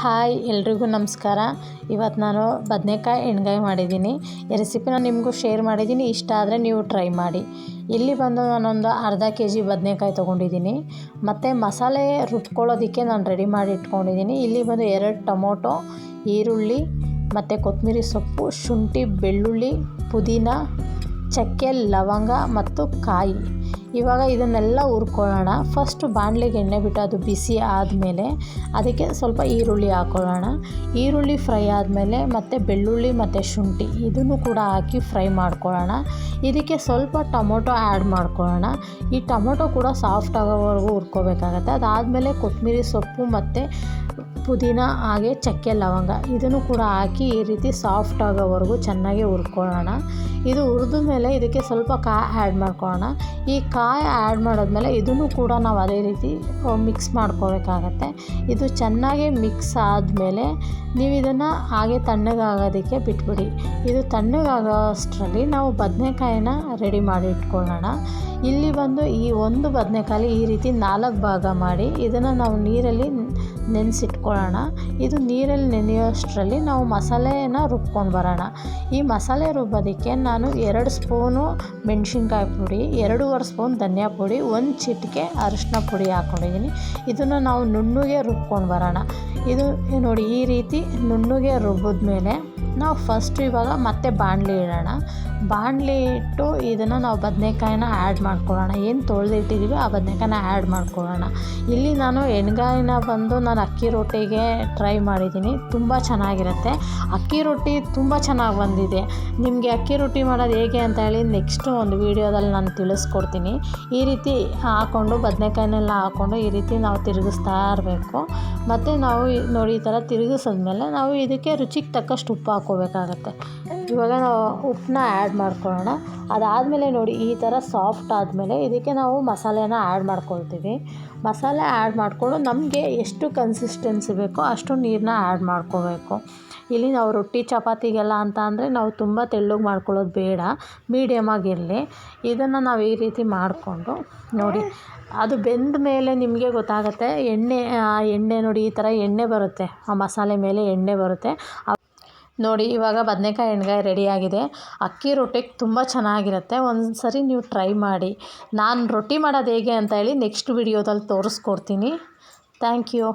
Hi, ಎಲ್ರಿಗೂ ನಮಸ್ಕಾರ. ಇವತ್ತು ನಾನು ಬದನೆಕಾಯಿ ಎಣ್ಗಾಯಿ ಮಾಡಿದ್ದೀನಿ. ಈ ನಾನು ನಿಮಗೂ ಶೇರ್ ಮಾಡಿದ್ದೀನಿ. ಇಷ್ಟ ಆದರೆ ನೀವು ಟ್ರೈ ಮಾಡಿ. ಇಲ್ಲಿ ಬಂದು ನಾನೊಂದು ಅರ್ಧ ಕೆ ಜಿ ಬದನೆಕಾಯಿ ತೊಗೊಂಡಿದ್ದೀನಿ. ಮತ್ತು ಮಸಾಲೆ ರುಬ್ಕೊಳ್ಳೋದಕ್ಕೆ ನಾನು ರೆಡಿ ಮಾಡಿ ಇಟ್ಕೊಂಡಿದ್ದೀನಿ. ಇಲ್ಲಿ ಬಂದು ಎರಡು ಟೊಮೊಟೊ, ಈರುಳ್ಳಿ, ಮತ್ತು ಕೊತ್ತಂಬರಿ ಸೊಪ್ಪು, ಶುಂಠಿ, ಬೆಳ್ಳುಳ್ಳಿ, ಪುದೀನ, ಚಕ್ಕೆ, ಲವಂಗ ಮತ್ತು ಕಾಯಿ. ಇವಾಗ ಇದನ್ನೆಲ್ಲ ಹುರ್ಕೊಳ್ಳೋಣ. ಫಸ್ಟು ಬಾಣಲೆಗೆ ಎಣ್ಣೆ ಬಿಟ್ಟು ಅದು ಬಿಸಿ ಆದಮೇಲೆ ಅದಕ್ಕೆ ಸ್ವಲ್ಪ ಈರುಳ್ಳಿ ಹಾಕ್ಕೊಳ್ಳೋಣ ಈರುಳ್ಳಿ ಫ್ರೈ ಆದಮೇಲೆ ಮತ್ತು ಬೆಳ್ಳುಳ್ಳಿ ಮತ್ತು ಶುಂಠಿ ಇದನ್ನು ಕೂಡ ಹಾಕಿ ಫ್ರೈ ಮಾಡ್ಕೊಳ್ಳೋಣ. ಇದಕ್ಕೆ ಸ್ವಲ್ಪ ಟೊಮೊಟೊ ಆ್ಯಡ್ ಮಾಡ್ಕೊಳ್ಳೋಣ. ಈ ಟೊಮೊಟೊ ಕೂಡ ಸಾಫ್ಟ್ ಆಗೋವರೆಗೂ ಹುರ್ಕೋಬೇಕಾಗತ್ತೆ. ಅದಾದಮೇಲೆ ಕೊತ್ತಂಬರಿ ಸೊಪ್ಪು ಮತ್ತು ಪುದೀನ, ಹಾಗೆ ಚಕ್ಕೆ ಲವಂಗ. ಇದನ್ನು ಕೂಡ ಹಾಕಿ ಈ ರೀತಿ ಸಾಫ್ಟ್ ಆಗೋವರೆಗೂ ಚೆನ್ನಾಗಿ ಹುರ್ಕೊಳ್ಳೋಣ. ಇದು ಹುರಿದ ಮೇಲೆ ಇದಕ್ಕೆ ಸ್ವಲ್ಪ ಕಾಯಿ ಆ್ಯಡ್ ಮಾಡ್ಕೊಳ್ಳೋಣ. ಈ ಕಾಯಿ ಆ್ಯಡ್ ಮಾಡಿದ್ಮೇಲೆ ಇದನ್ನು ಕೂಡ ನಾವು ಅದೇ ರೀತಿ ಮಿಕ್ಸ್ ಮಾಡ್ಕೋಬೇಕಾಗತ್ತೆ ಇದು ಚೆನ್ನಾಗಿ ಮಿಕ್ಸ್ ಆದಮೇಲೆ ನೀವು ಇದನ್ನು ಹಾಗೆ ತಣ್ಣಗಾಗೋದಕ್ಕೆ ಬಿಟ್ಬಿಡಿ. ಇದು ತಣ್ಣಗಾಗೋಷ್ಟರಲ್ಲಿ ನಾವು ಬದನೆಕಾಯಿನ ರೆಡಿ ಮಾಡಿ ಇಟ್ಕೊಳ್ಳೋಣ. ಇಲ್ಲಿ ಬಂದು ಈ ಒಂದು ಬದನೆಕಾಯಿ ಈ ರೀತಿ ನಾಲ್ಕು ಭಾಗ ಮಾಡಿ ಇದನ್ನು ನಾವು ನೀರಲ್ಲಿ ನೆನೆಸಿಟ್ಕೊಳ್ಳೋಣ ಇದು ನೀರಲ್ಲಿ ನೆನೆಯೋಷ್ಟರಲ್ಲಿ ನಾವು ಮಸಾಲೆಯನ್ನು ರುಬ್ಕೊಂಡು ಬರೋಣ. ಈ ಮಸಾಲೆ ರುಬ್ಬೋದಕ್ಕೆ ನಾನು ಎರಡು ಸ್ಪೂನು ಮೆಣಸಿನ್ಕಾಯಿ ಪುಡಿ, ಎರಡೂವರೆ ಸ್ಪೂನ್ ಧನಿಯಾ ಪುಡಿ, ಒಂದು ಚಿಟಿಕೆ ಅರಿಶಿನ ಪುಡಿ ಹಾಕ್ಕೊಂಡಿದ್ದೀನಿ ಇದನ್ನು ನಾವು ನುಣ್ಣಗೆ ರುಬ್ಕೊಂಡು ಬರೋಣ. ಇದು ನೋಡಿ ಈ ರೀತಿ ನುಣ್ಣಗೆ ರುಬ್ಬಿದ್ಮೇಲೆ ನಾವು ಫಸ್ಟು ಇವಾಗ ಮತ್ತೆ ಬಾಣಲಿ ಇಡೋಣ. ಬಾಣಲಿ ಇಟ್ಟು ಇದನ್ನು ನಾವು ಬದನೆಕಾಯಿನ ಆ್ಯಡ್ ಮಾಡ್ಕೊಳ್ಳೋಣ. ಏನು ತೊಳೆದಿಟ್ಟಿದ್ದೀವಿ ಆ ಬದನೆಕಾಯಿನ ಆ್ಯಡ್ ಮಾಡ್ಕೊಳ್ಳೋಣ. ಇಲ್ಲಿ ನಾನು ಎಣ್ಗಾಯಿನ ಬಂದು ನಾನು ಅಕ್ಕಿ ರೊಟ್ಟಿಗೆ ಟ್ರೈ ಮಾಡಿದ್ದೀನಿ. ತುಂಬ ಚೆನ್ನಾಗಿರುತ್ತೆ. ಅಕ್ಕಿ ರೊಟ್ಟಿ ತುಂಬ ಚೆನ್ನಾಗಿ ಬಂದಿದೆ. ನಿಮಗೆ ಅಕ್ಕಿ ರೊಟ್ಟಿ ಮಾಡೋದು ಹೇಗೆ ಅಂತ ಹೇಳಿ ನೆಕ್ಸ್ಟು ಒಂದು ವೀಡಿಯೋದಲ್ಲಿ ನಾನು ತಿಳಿಸ್ಕೊಡ್ತೀನಿ. ಈ ರೀತಿ ಹಾಕ್ಕೊಂಡು ಬದನೆಕಾಯಿನೆಲ್ಲ ಹಾಕ್ಕೊಂಡು ಈ ರೀತಿ ನಾವು ತಿರುಗಿಸ್ತಾ ಇರಬೇಕು. ಮತ್ತು ನಾವು ನೋಡಿ ಈ ಥರ ತಿರುಗಿಸಿದ್ಮೇಲೆ ನಾವು ಇದಕ್ಕೆ ರುಚಿಗೆ ತಕ್ಕಷ್ಟು ಉಪ್ಪು ಹಾಕ್ಕೋಬೇಕಾಗತ್ತೆ. ಇವಾಗ ನಾವು ಉಪ್ಪನ್ನ ಆ್ಯಡ್ ಮಾಡ್ಕೊಳ್ಳೋಣ. ಅದಾದಮೇಲೆ ನೋಡಿ, ಈ ಥರ ಸಾಫ್ಟ್ ಆದಮೇಲೆ ಇದಕ್ಕೆ ನಾವು ಮಸಾಲೆನ ಆ್ಯಡ್ ಮಾಡ್ಕೊಳ್ತೀವಿ. ಮಸಾಲೆ ಆ್ಯಡ್ ಮಾಡಿಕೊಂಡು ನಮಗೆ ಎಷ್ಟು ಕನ್ಸಿಸ್ಟೆನ್ಸಿ ಬೇಕೋ ಅಷ್ಟು ನೀರನ್ನ ಆ್ಯಡ್ ಮಾಡ್ಕೋಬೇಕು. ಇಲ್ಲಿ ನಾವು ರೊಟ್ಟಿ, ಚಪಾತಿಗೆಲ್ಲ ಅಂತ ಅಂದರೆ ನಾವು ತುಂಬ ತೆಳ್ಳಗೆ ಮಾಡ್ಕೊಳ್ಳೋದು ಬೇಡ. ಮೀಡಿಯಮಾಗಿರಲಿ ಇದನ್ನು ನಾವು ಈ ರೀತಿ ಮಾಡಿಕೊಂಡು ನೋಡಿ, ಅದು ಬೆಂದ ಮೇಲೆ ನಿಮಗೆ ಗೊತ್ತಾಗುತ್ತೆ, ಎಣ್ಣೆ ಎಣ್ಣೆ ನೋಡಿ ಈ ಥರ ಎಣ್ಣೆ ಬರುತ್ತೆ. ಆ ಮಸಾಲೆ ಮೇಲೆ ಎಣ್ಣೆ ಬರುತ್ತೆ. ನೋಡಿ, ಇವಾಗ ಬದನೇಕಾಯಿ ಎಣ್ಗಾಯಿ ರೆಡಿಯಾಗಿದೆ ಅಕ್ಕಿ ರೊಟ್ಟಿಗೆ ತುಂಬ ಚೆನ್ನಾಗಿರುತ್ತೆ. ಒಂದು ಸರಿ ನೀವು ಟ್ರೈ ಮಾಡಿ. ನಾನು ರೊಟ್ಟಿ ಮಾಡೋದು ಹೇಗೆ ಅಂತ ಹೇಳಿ ನೆಕ್ಸ್ಟ್ ವಿಡಿಯೋದಲ್ಲಿ ತೋರಿಸ್ಕೊಡ್ತೀನಿ. Thank you